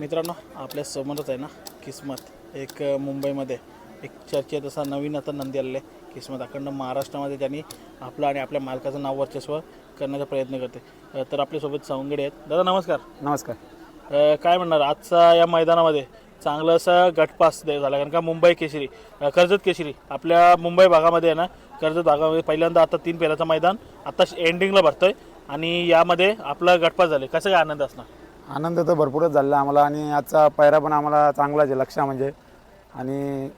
मित्रांनो आपल्या समोरच आहे ना किस्मत. एक मुंबईमध्ये एक चर्चेत असा नवीन आता नंदी आलेला आहे किस्मत. अखंड महाराष्ट्रामध्ये त्यांनी आपलं आणि आपल्या मालकाचं नाव वर्चस्व करण्याचा प्रयत्न करते. तर आपल्यासोबत सवंगडे आहेत. दादा नमस्कार. नमस्कार. काय म्हणणार? आजचा या मैदानामध्ये चांगलं असं गटपास दे- झाला. कारण का मुंबई केशरी कर्जत केशरी आपल्या मुंबई भागामध्ये आहे ना कर्जत भागामध्ये पहिल्यांदा आता तीन पेराचं मैदान आता एंडिंगला भरतोय आणि यामध्ये आपला गटपास झाले. कसं काय आनंद असणार? आनंद तर भरपूरच झालेला आम्हाला आणि आजचा पायरा पण आम्हाला चांगलाच आहे लक्ष म्हणजे. आणि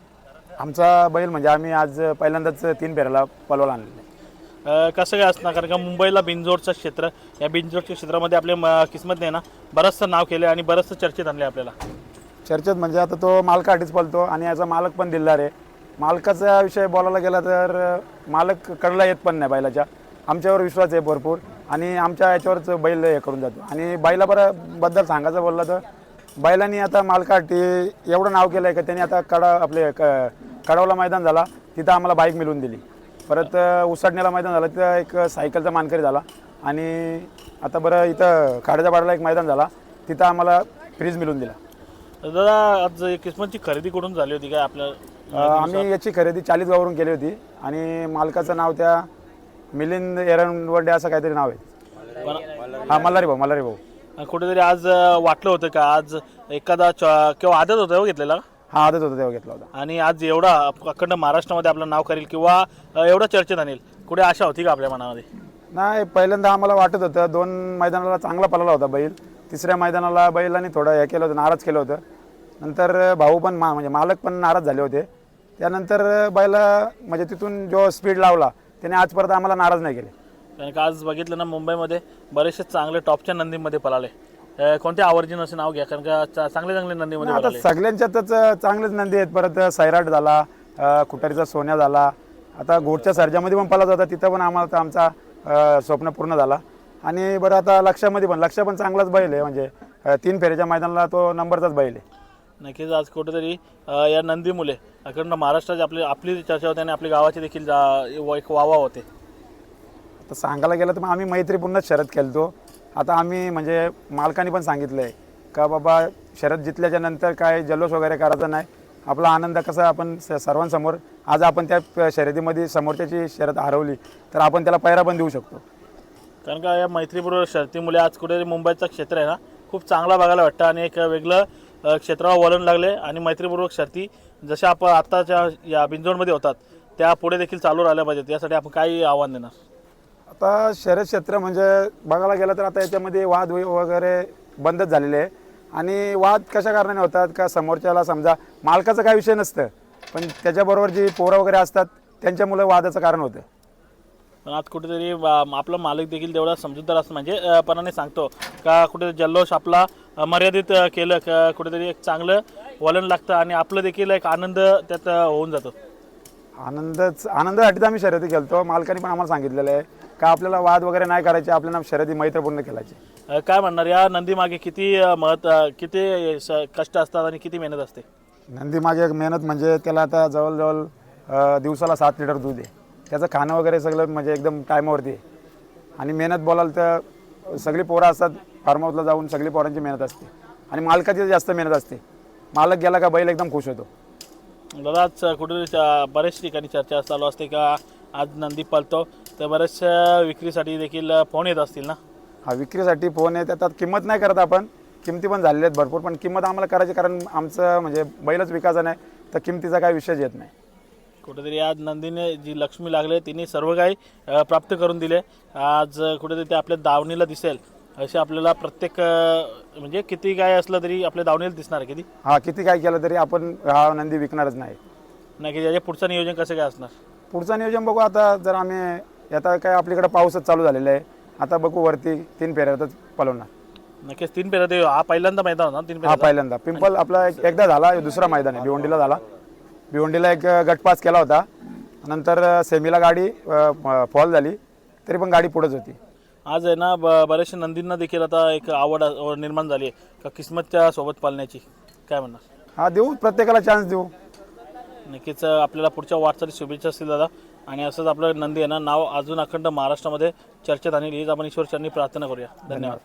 आमचा बैल म्हणजे आम्ही आज पहिल्यांदाच तीन फेऱ्याला पलवाला आणलेलं आहे. अ, कसं काय असणार? कारण का मुंबईला बिंजोडचं क्षेत्र या बिंजोडच्या क्षेत्रामध्ये आपले म- किस्मतने ना? बरंचसं नाव केलं आणि बरंचसं चर्चेत आणले आपल्याला. चर्चेत म्हणजे आता तो मालकासाठीच पळतो आणि याचा मालक पण दिलदार आहे. मालकाचा विषय बोलायला गेला तर मालक कडला येत पण नाही बैलाच्या. आमच्यावर विश्वास आहे भरपूर. आणि आमच्या याच्यावरच बैल हे करून जातो. आणि बैला बरं बद्दल सांगायचं बोललं तर बैलांनी आता मालकासाठी एवढं नाव केलं आहे का त्यांनी आता कडा आपले क कडावला मैदान झाला तिथं आम्हाला बाईक मिळवून दिली. परत उसाडण्याला मैदान झालं तिथं एक सायकलचा मानकरी झाला. आणि आता बरं इथं खाड्याच्या पाड्याला एक मैदान झाला तिथं आम्हाला फ्रीज मिळवून दिला. दादा आज किस्मतची खरेदी कुठून झाली होती काय आपल्या आम्ही याची खरेदी चाळीस गावावरून केली होती. आणि मालकाचं नाव त्या मिलिंद एरनवडे असं काहीतरी नाव आहे. हा मल्हारी भाऊ मल्हारी भाऊ. कुठेतरी आज अ, वाटलं होतं का? आज एखादा च- किंवा आदत होतं हो घेतलेला? हा आदत होता तेव्हा घेतला होता. आणि आज एवढा अखंड महाराष्ट्रामध्ये आपलं नाव करेल किंवा अ, एवढं चर्चेत आणेल कुठे आशा होती का आपल्या मनामध्ये? नाही पहिल्यांदा आम्हाला वाटत होतं दोन मैदानाला चांगला पळाला होता बैल. तिसऱ्या मैदानाला बैलांनी थोडं हे केलं होतं नाराज केलं होतं. नंतर भाऊ पण मा म्हणजे मालक पण नाराज झाले होते. त्यानंतर बैला म्हणजे तिथून जो स्पीड लावला त्याने आजपर्यंत आम्हाला नाराज नाही केले. कारण का आज बघितलं ना मुंबईमध्ये बरेचसे चांगले टॉपच्या नंदीमध्ये पळाले. अ, कोणत्या आवडजीन असं नाव घ्या कारण का चा- चांगले चांगले नंदीमध्ये आता पळाले. सगळ्यांच्यातच चांगलेच नंदी आहेत. परत सैराट झाला अ, खुटारीचा सोन्या झाला. आता घोटच्या सर्जामध्ये पण पळत होता तिथं पण आम्हाला आमचा अ, स्वप्न पूर्ण झाला. आणि बरं आता लक्षामध्ये पण लक्ष पण चांगलाच बैल आहे. म्हणजे अ, तीन फेरीच्या मैदानाला तो नंबरचाच बैल आहे. नक्कीच आज कुठेतरी या नंदीमुळे अखंड महाराष्ट्राची आपली आपली चर्चा होते आणि आपली गावाची देखील जा- एक वावा होते. आता सांगायला गेलं तर मग आम्ही मैत्रीपूर्ण शरद खेळतो. आता आम्ही म्हणजे मालकाने पण सांगितलं आहे का बाबा शरद जितल्याच्या नंतर काय जल्लोष वगैरे करायचा नाही आपला आनंद कसा आपण स- सर्वांसमोर. आज आपण त्या शर्यतीमध्ये समोरच्याची शर्यत हरवली तर आपण त्याला पैरा पण देऊ शकतो. कारण का या मैत्रीपूर्व शर्तीमुळे आज कुठेतरी मुंबईचं क्षेत्र आहे ना खूप चांगला बघायला वाटतं आणि एक वेगळं अ, क्षेत्रावर वळण लागले आणि मैत्रीपूर्वक शर्ती जशा आपण आत्ताच्या या बिंजोडमध्ये होतात त्या पुढे देखील चालू राहिल्या पाहिजेत. यासाठी आपण काय आव्हान देणार. आता शर्यत क्षेत्र म्हणजे बघायला गेलं तर आता याच्यामध्ये वाद वगैरे बंदच झालेले आहे. आणि वाद कशा कारणाने होतात का समोरच्याला समजा मालकाचं काय विषय नसतं पण त्याच्याबरोबर जी पोरं वगैरे असतात त्यांच्यामुळे वादाचं कारण होतं. पण आज कुठेतरी आपला मालक देखील तेवढा समजूतदार असतो म्हणजे पणाने सांगतो का कुठे जल्लोष आपला मर्यादित केलं का कुठेतरी एक चांगलं वळण लागतं आणि आपलं देखील एक आनंद त्यात होऊन जातो. आनंदच आनंदासाठी तर आम्ही शर्यती खेळतो. मालकाने पण आम्हाला सांगितलेलं आहे का आपल्याला वाद वगैरे नाही करायचे आपल्याला शर्यती मैत्रपूर्ण खेळायची. अ, काय म्हणणार? या नंदी मागे किती अ, महत् अ, किती स- कष्ट असतात आणि किती मेहनत असते? नंदी मागे एक मेहनत म्हणजे त्याला आता जवळजवळ अं, दिवसाला सात लिटर दूध आहे. त्याचं खाणं वगैरे सगळं म्हणजे एकदम टायमावरती आहे. आणि मेहनत बोलाल तर सगळी पोरं असतात फार्म हाऊसला जाऊन सगळी पोरांची मेहनत असते. आणि मालकाची जास्त मेहनत असते. मालक गेला का बैल एकदम खुश होतो. दादा आज कुठेतरी च- बऱ्याच ठिकाणी चर्चा चालू असते का? आज नंदी पळतो. तर बऱ्याचशा विक्रीसाठी देखील फोन येत असतील ना? हा विक्रीसाठी फोन आहे त्यात किंमत नाही करत आपण. किमती पण झालेल्या आहेत भरपूर. पण किंमत आम्हाला करायची कारण आमचं म्हणजे बैलच विकायचा नाही तर किमतीचा काही विषयच येत नाही. कुठेतरी आज नंदीने जी लक्ष्मी लागले तिने सर्व काही अ, प्राप्त करून दिले. आज कुठेतरी ते आपल्या दावणीला दिसेल. असे आपल्याला प्रत्येक अ, म्हणजे किती काय असलं तरी आपल्या दावणीला दिसणार आहे किती? हा किती काय केलं तरी आपण हा नंदी विकणारच नाही. नाही की त्याच्या पुढचं नियोजन कसं काय असणार? पुढचं नियोजन बघू आता जर आम्ही आता काय आपल्याकडे पाऊसच चालू झालेला आहे. आता बघू वरती तीन फेऱ्यातच पळवणार. नक्कीच तीन पेरा ते हा पहिल्यांदा मैदान होता ना तीन हा पेरा पहिल्यांदा. पिंपल आपला एक- एकदा झाला दुसरा मैदान आहे. भिवंडीला झाला. भिवंडीला एक गटपास केला होता. नंतर सेमीला गाडी फॉल झाली. तरी पण गाडी पुढेच होती. आज आहे ना ब- बऱ्याचशा नंदींना देखील आता एक आवड निर्माण झाली आहे. का किस्मतच्या सोबत पालण्याची? काय म्हणणार? हा देऊ. प्रत्येकाला चान्स देऊ. नक्कीच आपल्याला पुढच्या वाटचाली शुभेच्छा असतील दादा. आणि असंच आपलं नंदी आहे ना नाव अजून अखंड महाराष्ट्रामध्ये चर्चेत आणि हीच आपण ईश्वर चरणी प्रार्थना करूया. धन्यवाद.